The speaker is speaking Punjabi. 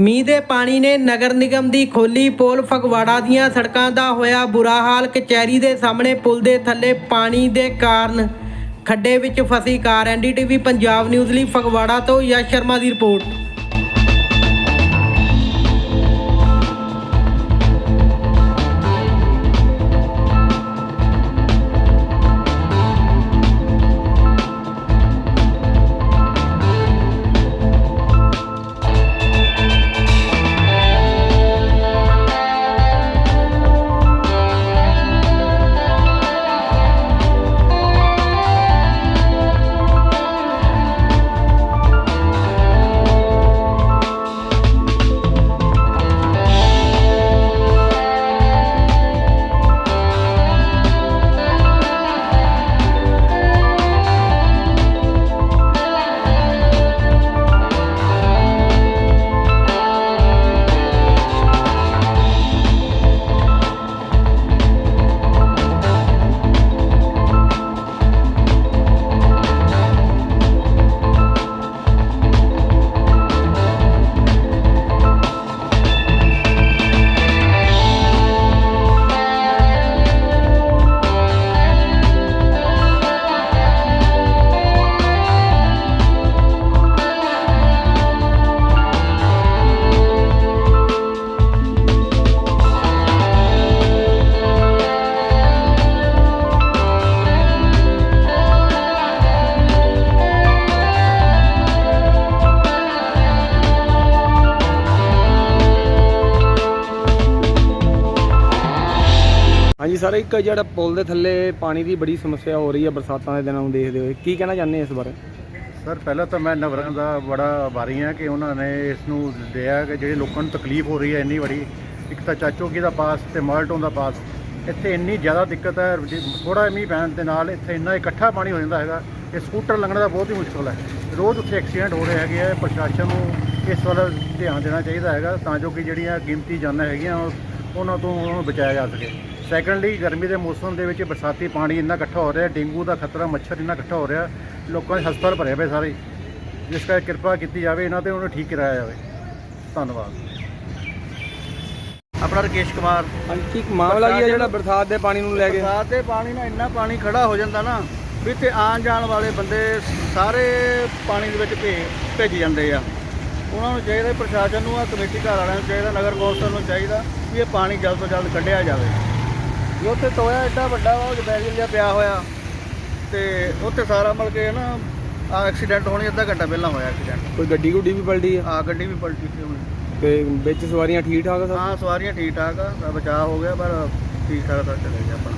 ਮੀਂਹ ਦੇ ਪਾਣੀ ਨੇ ਨਗਰ ਨਿਗਮ ਦੀ ਖੋਲੀ, ਪੋਲ ਫਗਵਾੜਾ ਦੀਆਂ ਸੜਕਾਂ ਦਾ ਹੋਇਆ ਬੁਰਾ ਹਾਲ। ਕਚਹਿਰੀ ਦੇ ਸਾਹਮਣੇ ਪੁਲ ਦੇ ਥੱਲੇ ਪਾਣੀ ਦੇ ਕਾਰਨ ਖੱਡੇ ਵਿੱਚ ਫਸੀ ਕਾਰ। ਐਨਡੀਟੀਵੀ ਪੰਜਾਬ ਨਿਊਜ਼ ਲਈ ਫਗਵਾੜਾ ਤੋਂ ਯਸ਼ ਸ਼ਰਮਾ ਦੀ ਰਿਪੋਰਟ। ਹਾਂਜੀ ਸਰ, ਇੱਕ ਜਿਹੜਾ ਪੁਲ ਦੇ ਥੱਲੇ ਪਾਣੀ ਦੀ ਬੜੀ ਸਮੱਸਿਆ ਹੋ ਰਹੀ ਹੈ ਬਰਸਾਤਾਂ ਦੇ ਦਿਨਾਂ ਨੂੰ ਦੇਖਦੇ ਹੋਏ, ਕੀ ਕਹਿਣਾ ਚਾਹੁੰਦੇ ਇਸ ਬਾਰੇ? ਸਰ, ਪਹਿਲਾਂ ਤਾਂ ਮੈਂ ਨਵਰਾਂ ਦਾ ਬੜਾ ਆਭਾਰੀ ਹਾਂ ਕਿ ਉਹਨਾਂ ਨੇ ਇਸ ਨੂੰ ਦਿਆ ਕਿ ਜਿਹੜੇ ਲੋਕਾਂ ਨੂੰ ਤਕਲੀਫ ਹੋ ਰਹੀ ਹੈ ਇੰਨੀ ਬੜੀ ਇੱਕ ਤਾਂ ਚਾਚੋਗੀ ਦਾ ਪਾਸ ਤੇ ਮਾਲਟੋਂ ਦਾ ਪਾਸ, ਇੱਥੇ ਇੰਨੀ ਜ਼ਿਆਦਾ ਦਿੱਕਤ ਹੈ ਥੋੜਾ ਮੀਂਹ ਪੈਣ ਦੇ ਨਾਲ ਇੱਥੇ ਇੰਨਾ ਇਕੱਠਾ ਪਾਣੀ ਹੋ ਜਾਂਦਾ ਹੈਗਾ, ਇਹ ਸਕੂਟਰ ਲੰਘਣ ਦਾ ਬਹੁਤ ਹੀ ਮੁਸ਼ਕਲ ਹੈ। ਰੋਜ਼ ਉੱਥੇ ਐਕਸੀਡੈਂਟ ਹੋ ਰਹੇ ਹੈਗੇ ਆ, ਪ੍ਰਸ਼ਾਸਨ ਨੂੰ ਇਸ ਵੱਲ ਧਿਆਨ ਦੇਣਾ ਚਾਹੀਦਾ ਹੈਗਾ ਤਾਂ ਜੋ ਕਿ ਜਿਹੜੀਆਂ ਗਿਣਤੀ ਜਾਨਾਂ ਹੈਗੀਆਂ, ਉਹਨਾਂ ਤੋਂ ਉਹਨਾਂ ਨੂੰ ਬਚਾਇਆ ਜਾ ਸਕੇ। ਸੈਕੰਡਲੀ ਗਰਮੀ ਦੇ ਮੌਸਮ ਦੇ ਵਿੱਚ ਬਰਸਾਤੀ ਪਾਣੀ ਇੰਨਾ ਇਕੱਠਾ ਹੋ ਰਿਹਾ ਡੇਂਗੂ ਦਾ ਖਤਰਾ ਮੱਛਰ ਇੰਨਾ ਇਕੱਠਾ ਹੋ ਰਿਹਾ ਲੋਕਾਂ ਦੇ ਹਸਪਤਾਲ ਭਰੇ ਪਏ ਸਾਰੇ। ਜਿਸ ਕਰਕੇ ਕਿਰਪਾ ਕੀਤੀ ਜਾਵੇ ਇਹਨਾਂ ਤੇ ਉਹਨੂੰ ਠੀਕ ਕਰਾਇਆ ਜਾਵੇ। ਧੰਨਵਾਦ। ਆਪਣਾ ਰਕੇਸ਼ ਕੁਮਾਰ। ਹਾਂਜੀ ਕੀ ਮਾਮਲਾ ਕੀ ਹੈ ਜਿਹੜਾ ਬਰਸਾਤ ਦੇ ਪਾਣੀ ਨੂੰ ਲੈ ਕੇ? ਬਰਸਾਤ ਦੇ ਪਾਣੀ ਨਾਲ ਇੰਨਾ ਪਾਣੀ ਖੜਾ ਹੋ ਜਾਂਦਾ ਨਾ ਵੀ ਇੱਥੇ ਆਉਣ ਜਾਣ ਵਾਲੇ ਬੰਦੇ ਸਾਰੇ ਪਾਣੀ ਦੇ ਵਿੱਚ ਭੇ ਭੇਜ ਜਾਂਦੇ ਆ। ਉਹਨਾਂ ਨੂੰ ਚਾਹੀਦਾ ਪ੍ਰਸ਼ਾਸਨ ਨੂੰ ਆ ਕਮੇਟੀ ਘਰ ਵਾਲਿਆਂ ਨੂੰ ਚਾਹੀਦਾ ਨਗਰ ਕੌਂਸਲ ਨੂੰ ਚਾਹੀਦਾ ਵੀ ਇਹ ਪਾਣੀ ਜਲਦ ਤੋਂ ਜਲਦ ਕੱਢਿਆ ਜਾਵੇ। ਵੀ ਉੱਥੇ ਟੋਇਆ ਐਡਾ ਵੱਡਾ ਵਾ ਉਹ ਬੈਗਲ ਜਿਹਾ ਪਿਆ ਹੋਇਆ। ਤੇ ਉੱਥੇ ਸਾਰਾ ਮਿਲ ਕੇ ਨਾ ਆ ਐਕਸੀਡੈਂਟ ਹੋਣੀ ਅੱਧਾ ਘੰਟਾ ਪਹਿਲਾਂ ਹੋਇਆ ਐਕਸੀਡੈਂਟ ਕੋਈ ਗੱਡੀ ਗੁੱਡੀ ਵੀ ਪਲਟੀ ਹੈ ਆ ਗੱਡੀ ਵੀ ਪਲਟੀ ਸੀ ਹੁਣ ਤੇ ਵਿੱਚ ਸਵਾਰੀਆਂ ਠੀਕ ਠਾਕ ਆ ਸਰ ਹਾਂ ਸਵਾਰੀਆਂ ਠੀਕ ਠਾਕ ਆ ਬਚਾਅ ਹੋ ਗਿਆ ਪਰ ਠੀਕ ਠਾਕ ਤਾਂ ਚਲੇ ਗਿਆ ਆਪਣਾ।